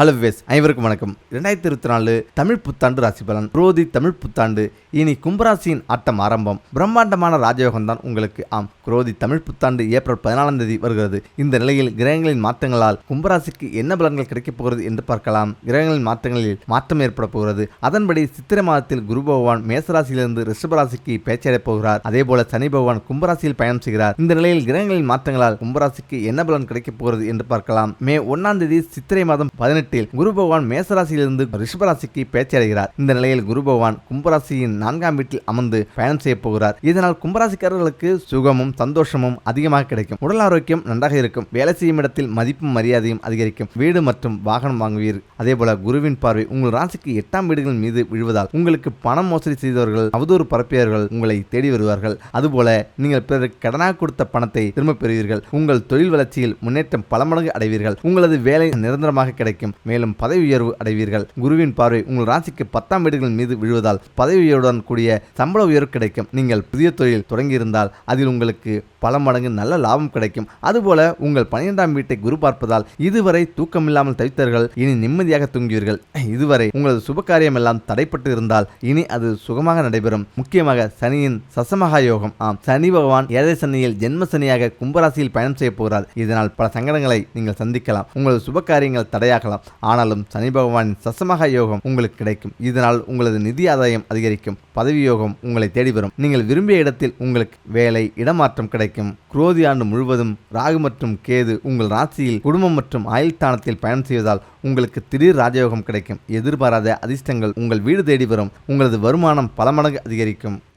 Hello ways அனைவருக்கும் வணக்கம். இரண்டாயிரத்தி இருபத்தி நாலு தமிழ் புத்தாண்டு ராசி பலன். புரோதி தமிழ் புத்தாண்டு. இனி கும்பராசியின் ஆட்டம் ஆரம்பம். பிரம்மாண்டமான ராஜயோகம் தான் உங்களுக்கு. ஆம். குரோதி தமிழ் புத்தாண்டு ஏப்ரல் பதினாலாம் தேதி வருகிறது. இந்த நிலையில் கிரகங்களின் மாற்றங்களால் கும்பராசிக்கு என்ன பலன்கள் கிடைக்கப் போகிறது என்று பார்க்கலாம். கிரகங்களின் மாற்றங்களில் மாற்றம் ஏற்பட போகிறது. அதன்படி சித்திரை மாதத்தில் குரு பகவான் மேசராசியிலிருந்து ரிஷபராசிக்கு பேச்சடையப் போகிறார். அதே போல சனி பகவான் கும்பராசியில் பயணம் செய்கிறார். இந்த நிலையில் கிரகங்களின் மாற்றங்களால் கும்பராசிக்கு என்ன பலன் கிடைக்கப் போகிறது என்று பார்க்கலாம். மே ஒன்னாம் தேதி சித்திரை மாதம் பதினெட்டில் குரு பகவான் மேசராசியிலிருந்து ரிஷபராசிக்கு பேச்சடைகிறார் இந்த நிலையில் குரு பகவான் கும்பராசியின் நான்காம் வீட்டில் அமர்ந்து பயணம் செய்ய போகிறார். இதனால் கும்பராசிக்காரர்களுக்கு சுகமும் சந்தோஷமும் அதிகமாக கிடைக்கும். உடல் ஆரோக்கியம் நன்றாக இருக்கும். வேலை செய்யும் இடத்தில் மதிப்பும் மரியாதையும் அதிகரிக்கும். வீடு மற்றும் வாகனம் வாங்குவீர். அதே போல குருவின் பார்வை உங்கள் ராசிக்கு எட்டாம் வீடுகளின் மீது விழுவதால் உங்களுக்கு பணம் மோசடி செய்தவர்கள் அவதூறு பரப்பியவர்கள் உங்களை தேடி வருவார்கள். அதுபோல நீங்கள் பிறருக்கு கடனாக கொடுத்த பணத்தை திரும்ப பெறுவீர்கள். உங்கள் தொழில் வளர்ச்சியில் முன்னேற்றம் பல மடங்கு அடைவீர்கள். உங்களது வேலை நிரந்தரமாக கிடைக்கும். மேலும் பதவி உயர்வு அடைவீர்கள். குருவின் பார்வை உங்கள் ராசிக்கு பத்தாம் வீடுகளின் மீது விழுவதால் பதவி உயர்வுடன் கூடிய சம்பள உயர்வு கிடைக்கும். நீங்கள் புதிய தொழில் தொடங்கியிருந்தால் அதில் உங்களுக்கு பல மடங்கு நல்ல லாபம் கிடைக்கும். அதுபோல உங்கள் பன்னிரெண்டாம் வீட்டை குரு பார்ப்பதால் இதுவரை தூக்கமில்லாமல் தவித்தவர்கள் இனி நிம்மதியாக தூங்குவீர்கள். இதுவரை உங்களது சுபகாரியம் எல்லாம் தடைப்பட்டு இருந்தால் இனி அது சுகமாக நடைபெறும். முக்கியமாக சனியின் சசமகா யோகம். ஆம் சனி பகவான் ஏழை சனியில் ஜென்ம சனியாக கும்பராசியில் பயணம் செய்ய போகிறார். இதனால் பல சங்கடங்களை நீங்கள் சந்திக்கலாம். உங்களது சுபகாரியங்கள் தடையாகலாம். ஆனாலும் சனி பகவானின் சசமகா யோகம் உங்களுக்கு கிடைக்கும். இதனால் உங்களது நிதி ஆதாயம் அதிகரிக்கும். பதவி யோகம் உங்களை தேடி வரும் நீங்கள் விரும்பிய இடத்தில் உங்களுக்கு வேலை இடமாற்றம் கிடைக்கும். குரோதி ஆண்டு முழுவதும் ராகு மற்றும் கேது உங்கள் ராசியில் குடும்பம் மற்றும் ஆயுள் தானத்தில் பயணம் செய்வதால் உங்களுக்கு திடீர் ராஜயோகம் கிடைக்கும். எதிர்பாராத அதிர்ஷ்டங்கள் உங்கள் வீடு தேடி வரும். உங்களது வருமானம் பல மடங்கு அதிகரிக்கும்.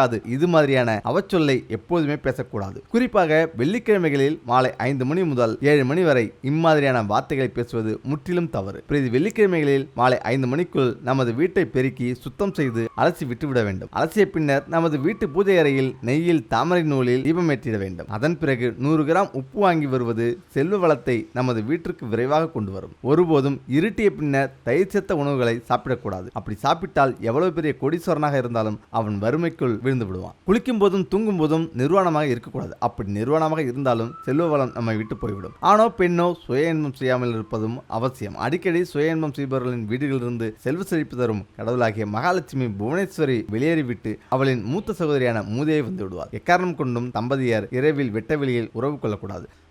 நடக்காது. இது மாதிரியான அவச்சொல்லை எப்போதுமே பேசக்கூடாது. குறிப்பாக வெள்ளிக்கிழமைகளில் மாலை ஐந்து மணி முதல் ஏழு மணி வரை இம்மாதிரியான வார்த்தைகளை பேசுவது முற்றிலும் தவறு. பிரதி வெள்ளிக்கிழமைகளில் மாலை ஐந்து மணிக்குள் நமது வீட்டை பெருக்கி சுத்தம் செய்து அலசி விட்டுவிட வேண்டும். அலசிய பின்னர் நமது வீட்டு பூஜை அறையில் நெய்யில் தாமரை நூலில் தீபமேற்றிட வேண்டும். அதன் பிறகு நூறு கிராம் உப்பு வாங்கி வருவது செல்வ வளத்தை நமது வீட்டிற்கு விரைவாக கொண்டு வரும். ஒருபோதும் இருட்டிய பின்னர் தயிர் சேர்த்த உணவுகளை சாப்பிடக்கூடாது. அப்படி சாப்பிட்டால் எவ்வளவு பெரிய கொடிசோரனாக இருந்தாலும் அவன் வறுமைக்குள் விழுந்து விடுவான். குளிக்கும் போதும் தூங்கும் போதும் நிர்வாணமாக இருக்கக்கூடாது. அப்படி நிர்வாணமாக இருந்தாலும் செல்வ வளம் நம்மை விட்டு போய்விடும். ஆணோ பெண்ணோ சுய இன்பம் செய்யாமல் இருப்பதும் அவசியம். அடிக்கடி சுய இன்பம் செய்பவர்களின் வீடுகளிலிருந்து செல்வ செழிப்பு தரும் கடவுளாகிய மகாலட்சுமி புவனேஸ்வரி வெளியேறிவிட்டு அவளின் மூத்த சகோதரியான மூதையை வந்து விடுவார் எக்காரணம் கொண்டும் தம்பதியார் இரவில் வெட்ட வெளியில் உறவு கொள்ளக்கூடாது.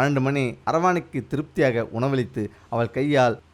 பன்னெண்டு மணி அரவாணிக்கு திருப்தியாக உணவளித்து அவள் கையால்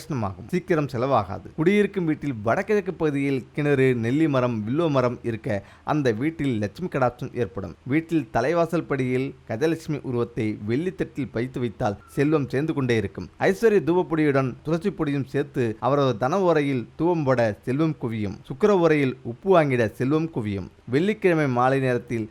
ஆகர்ஷணமாகும் சீக்கிரம் செலவாகாது. குடியிருக்கும் வீட்டில் வடகிழக்கு பகுதியில் கிணறு நெல்லி மரம் வில்லோ மரம் இருக்க அந்த வீட்டில் லட்சுமி கடாட்சம் ஏற்படும். வீட்டில் தலைவாசல் படியில் கஜலட்சுமி உருவத்தை வெள்ளித்தட்டில் பயித்து வைத்தால் செல்வம் சேர்ந்து கொண்டே இருக்கும். ஐஸ்வர்ய தூவப்பொடியுடன் துளசி பொடியும் சேர்த்து அவரது தன உரையில் தூவம் போட செல்வம் குவியும். சுக்கர உரையில் உப்பு வாங்கிட செல்வம் குவியும். வெள்ளிக்கிழமை மாலை நேரத்தில்